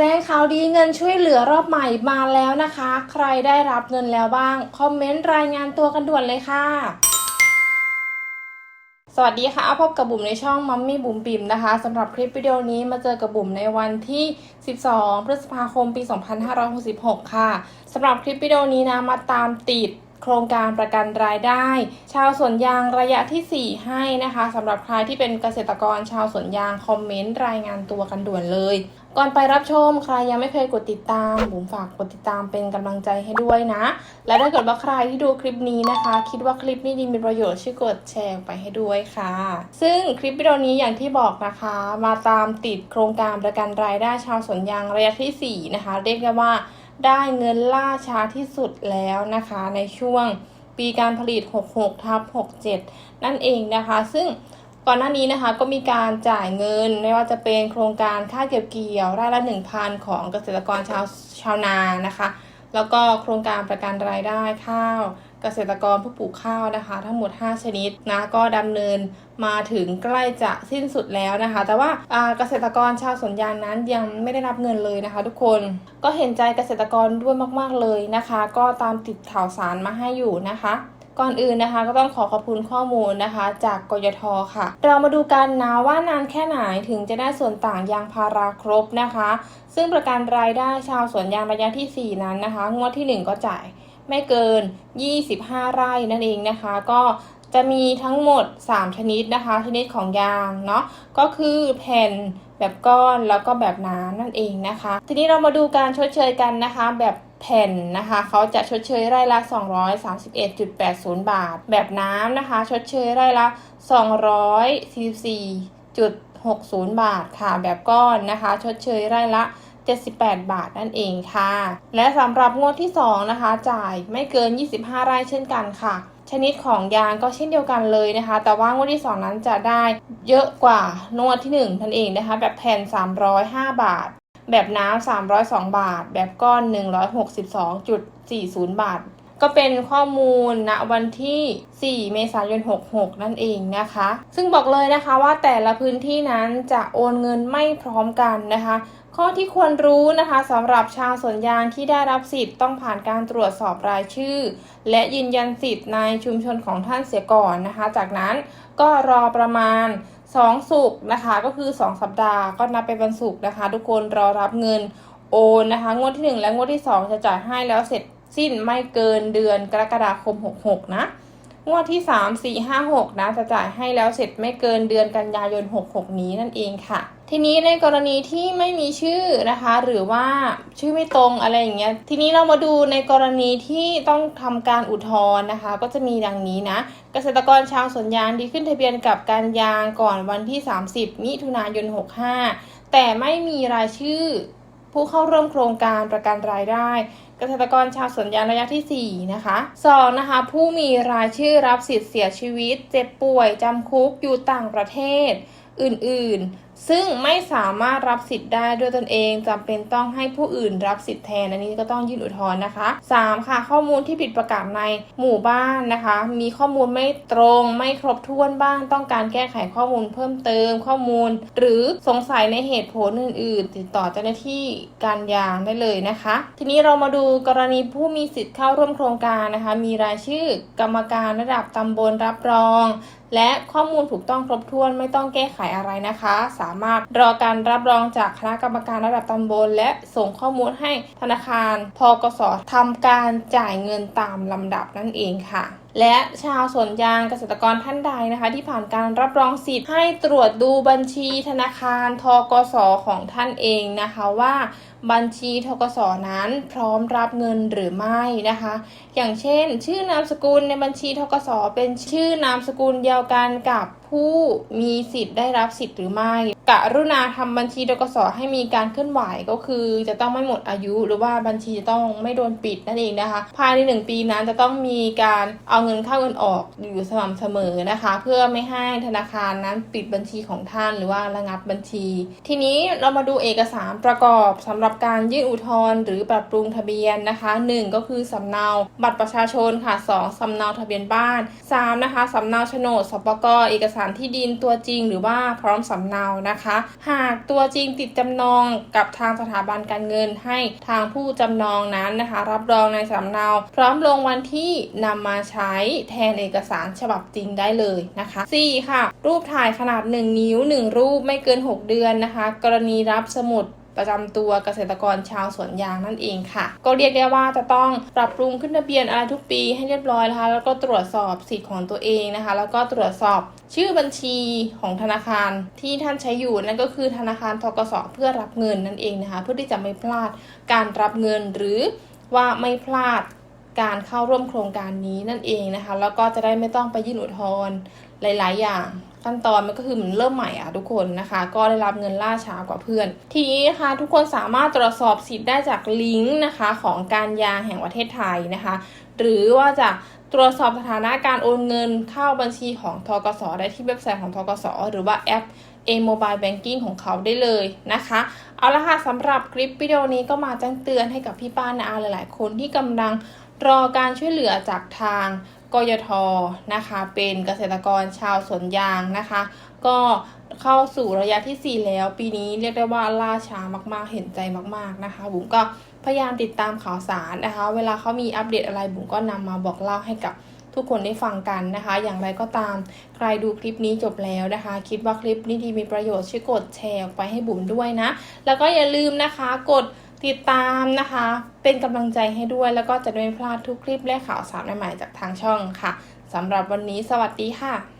แจ้งข่าวดีเงินช่วยเหลือรอบใหม่มาแล้วนะคะ ใครได้รับเงินแล้วบ้าง คอมเมนต์รายงานตัวกันด่วนเลยค่ะ สวัสดีค่ะพบกับบุ๋มในช่องมัมมี่บุ๋มปิ่มนะคะสำหรับคลิปวิดีโอนี้มาเจอกับบุ๋มในวันที่ 12 พฤษภาคม ปี 2566 ค่ะสำหรับคลิปวิดีโอนี้นะมาตามติด โครงการประกันรายได้ ชาวสวนยางระยะทีสี่ 4 ให้นะคะสำหรับใครที่เป็นเกษตรกรชาวสวนยางคอมเมนต์รายงานตัวกันด่วนเลย ก่อนไปรับชมใครยังไม่เคยกดติดตามบุ๋มฝากกดติดตามเป็นกำลังใจให้ด้วยนะ และถ้าเกิดว่าใครที่ดูคลิปนี้นะคะ คิดว่าคลิปนี้ดีมีประโยชน์ช่วยกดแชร์ไปให้ด้วยค่ะ ซึ่งคลิปวิดีโอนี้อย่างที่บอกนะคะ มาตามติดโครงการประกันรายได้ชาวสวนยางระยะทีสี่4 นะคะ เรียกได้ว่า ได้เงินล่าช้าที่สุดแล้วนะคะในช่วงปีการผลิต 66ทับ67 นั่นเองนะคะ ซึ่งก่อนหน้านี้นะคะก็มีการจ่ายเงินไม่ว่าจะเป็นโครงการค่าเก็บเกี่ยวไร่ละ 1,000 ของเกษตรกรชาวชาวนานะคะ แล้วก็โครงการประกันรายได้ข้าว เกษตรกรผู้ปลูกข้าวนะคะ ทั้งหมด 5 ชนิดนะก็ดำเนินมาถึงใกล้จะสิ้นสุดแล้วนะคะ แต่ว่าอ่าเกษตรกรชาวสวนยางนั้นยังไม่ได้รับเงินเลยนะคะ ทุกคนก็เห็นใจเกษตรกรด้วยมาก ๆเลยนะคะ ก็ตามติดข่าวสารมาให้อยู่นะคะ ก่อนอื่นนะคะ ก็ต้องขอขอบคุณข้อมูลนะคะ จากกยทค่ะ เรามาดูกันนะว่านานแค่ไหนถึงจะได้ส่วนต่างยางพาราครบนะคะ ซึ่งประกันรายได้ชาวสวนยางระยะทีสี่ 4 นั้นนะคะ งวดที่ 1 ก็จ่ายไม่เกิน 25 ไร่นั่นเองนะคะ ก็จะมีทั้งหมด 3 ชนิดนะคะ ชนิดของยางเนาะก็คือแผ่นแบบก้อนแล้วก็แบบน้ำนั่นเองนะคะ ทีนี้เรามาดูการชดเชยกันนะคะ แบบ แผ่นนะคะเขาจะชดเชยไร่ละ 231.80 บาท แบบน้ำนะคะ ชดเชยไร่ละ 244.60 บาทค่ะ แบบก้อนนะคะ ชดเชยไร่ละ 78 บาทนั่นเองค่ะ และสำหรับงวดที่ 2 นะคะ จ่ายไม่เกิน 25 ไร่เช่นกันค่ะ ชนิดของยางก็เช่นเดียวกันเลยนะคะ แต่ว่างวดที่ 2 นั้นจะได้เยอะกว่างวดที่1นั่นเองนะคะ แบบแผ่น 305 บาท แบบน้ำ302 บาท แบบก้อน 162.40 บาท ก็เป็นข้อมูลณวันที่ 4 เมษายน 66 นั่นเองนะคะ ซึ่งบอกเลยนะคะว่าแต่ละพื้นที่นั้นจะโอนเงินไม่พร้อมกันนะคะ ข้อที่ควรรู้นะคะสำหรับชาวสวนยางที่ได้รับสิทธิ์ต้องผ่านการตรวจสอบรายชื่อ และยืนยันสิทธิ์ในชุมชนของท่านเสียก่อนนะคะ จากนั้นก็รอประมาณ 2สุกนะคะก็คือ2สัปดาห์ก็นับเป็นวันศุกร์นะคะ ทุกคนรอรับเงินโอนนะคะ งวดที่1และงวดที่2จะจ่ายให้แล้วเสร็จสิ้นไม่เกินเดือนกรกฎาคม66นะ งวดที่ 3 4 5 6 นะจะจ่ายให้แล้วเสร็จไม่เกินเดือนกันยายน 66 นี้นั่นเองค่ะ ทีนี้ในกรณีที่ไม่มีชื่อนะคะ หรือว่าชื่อไม่ตรงอะไรอย่างเงี้ยทีนี้เรามาดูในกรณีที่ต้องทำการอุทธรณ์นะคะ ก็จะมีดังนี้นะ เกษตรกรชาวสวนยางที่ขึ้นทะเบียนกับการยางก่อนวันที่ 30 มิถุนายน 65 แต่ไม่มีรายชื่อ ผู้เข้าร่วมโครงการประกันรายได้ เกษตรกรชาวสวนยางระยะที่ 4 นะคะ2นะคะ ผู้มีรายชื่อรับสิทธิ์เสียชีวิต เจ็บป่วย จำคุกอยู่ต่างประเทศ อื่น ๆซึ่งไม่สามารถรับสิทธิ์ได้ด้วยตนเองจำเป็นต้องให้ผู้อื่นรับสิทธิ์แทน อันนี้ก็ต้องยื่นอุทธรณ์นะคะ 3. ค่ะ ข้อมูลที่ผิดประกาศในหมู่บ้านนะคะ มีข้อมูลไม่ตรงไม่ครบถ้วนบ้าง ต้องการแก้ไขข้อมูลเพิ่มเติมข้อมูล หรือสงสัยในเหตุผลอื่น ๆ ติดต่อเจ้าหน้าที่การยางได้เลยนะคะ ทีนี้เรามาดูกรณีผู้มีสิทธิ์เข้าร่วมโครงการนะคะ มีรายชื่อกรรมการระดับตำบลรับรอง และข้อมูลถูกต้องครบถ้วนไม่ต้องแก้ไขอะไรนะคะสามารถรอการรับรองจากคณะกรรมการระดับตำบล และส่งข้อมูลให้ธนาคารทกสทำการจ่ายเงินตามลำดับนั่นเองค่ะและชาวสวนยางเกษตรกรท่านใดนะคะ ที่ผ่านการรับรองสิทธิ์ให้ตรวจดูบัญชีธนาคารทกสของท่านเองนะคะว่าบัญชีทกสนั้นพร้อมรับเงินหรือไม่นะคะ อย่างเช่น ชื่อนามสกุลในบัญชีทกสเป็นชื่อนามสกุลเดียวกันกับผู้มีสิทธิ์ได้รับสิทธิ์หรือไม่ กรุณาทำบัญชีทกสให้มีการเคลื่อนไหวก็คือจะต้องไม่หมดอายุ หรือว่าบัญชีจะต้องไม่โดนปิดนั่นเองนะคะ ภายในหนึ่งปีนั้นจะต้องมีการเอาเงินเข้าเงินออกอยู่สม่ำเสมอนะคะ เพื่อไม่ให้ธนาคารนั้นปิดบัญชีของท่านหรือว่าระงับบัญชี ทีนี้เรามาดูเอกสารประกอบสำหรับการยื่นอุทธรณ์หรือปรับปรุงทะเบียนนะคะ 1 ก็คือสำเนาบัตรประชาชนค่ะ 2สำเนาทะเบียนบ้าน 3 นะคะสำเนาโฉนดสปกเอกสารที่ดินตัวจริง หรือว่าพร้อมสำเนานะคะหากตัวจริงติดจำนองกับทางสถาบันการเงินให้ทางผู้จำนองนั้นนะคะ รับรองในสำเนา พร้อมลงวันที่นำมาใช้แทนเอกสารฉบับจริงได้เลยนะคะ 4. ค่ะ รูปถ่ายขนาด 1 นิ้ว 1 รูปไม่เกิน 6 เดือนนะคะ กรณีรับสมุด ประจำตัวเกษตรกรชาวสวนยางนั่นเองค่ะ ก็เรียกได้ว่าจะต้องปรับปรุงขึ้นทะเบียนอะไรทุกปีให้เรียบร้อยนะคะ แล้วก็ตรวจสอบสิทธิ์ของตัวเองนะคะ แล้วก็ตรวจสอบชื่อบัญชีของธนาคารที่ท่านใช้อยู่นั่นก็คือธนาคารทกสเพื่อรับเงินนั่นเองนะคะ เพื่อที่จะไม่พลาดการรับเงินหรือว่าไม่พลาดการเข้าร่วมโครงการนี้นั่นเองนะคะ แล้วก็จะได้ไม่ต้องไปยื่นอุทธรณ์ หลาย ๆ อย่างขั้นตอนมันก็คือเหมือนเริ่มใหม่อะทุกคนนะคะ ก็ได้รับเงินล่าช้ากว่าเพื่อน ทีนี้นะคะทุกคนสามารถตรวจสอบสิทธิ์ได้จากลิงก์นะคะของการยางแห่งประเทศไทยนะคะ หรือว่าจะตรวจสอบสถานะการโอนเงินเข้าบัญชีของทกสได้ที่เว็บไซต์ของทกสหรือว่าแอป A Mobile Banking ของเขาได้เลยนะคะ เอาละค่ะสำหรับคลิปวิดีโอนี้ก็มาแจ้งเตือนให้กับพี่ป้านาอาหลาย ๆ คนที่กำลังรอการช่วยเหลือจากทาง กยทนะคะเป็นเกษตรกรชาวสวนยางนะคะ ก็เข้าสู่ระยะทีสี่ 4 แล้ว ปีนี้เรียกได้ว่าล่าช้ามากๆ เห็นใจมากๆนะคะ บุ๋มก็พยายามติดตามข่าวสารนะคะ เวลาเขามีอัปเดตอะไรบุ๋มก็นำมาบอกเล่าให้กับทุกคนได้ฟังกันนะคะ อย่างไรก็ตามใครดูคลิปนี้จบแล้วนะคะ คิดว่าคลิปนี้ดีมีประโยชน์ช่วยกดแชร์ออกไปให้บุ๋มด้วยนะ แล้วก็อย่าลืมนะคะกด ติดตามนะคะ เป็นกำลังใจให้ด้วยแล้วก็จะได้ไม่พลาดทุกคลิปและข่าวสารใหม่ๆจากทางช่องค่ะสำหรับวันนี้สวัสดีค่ะ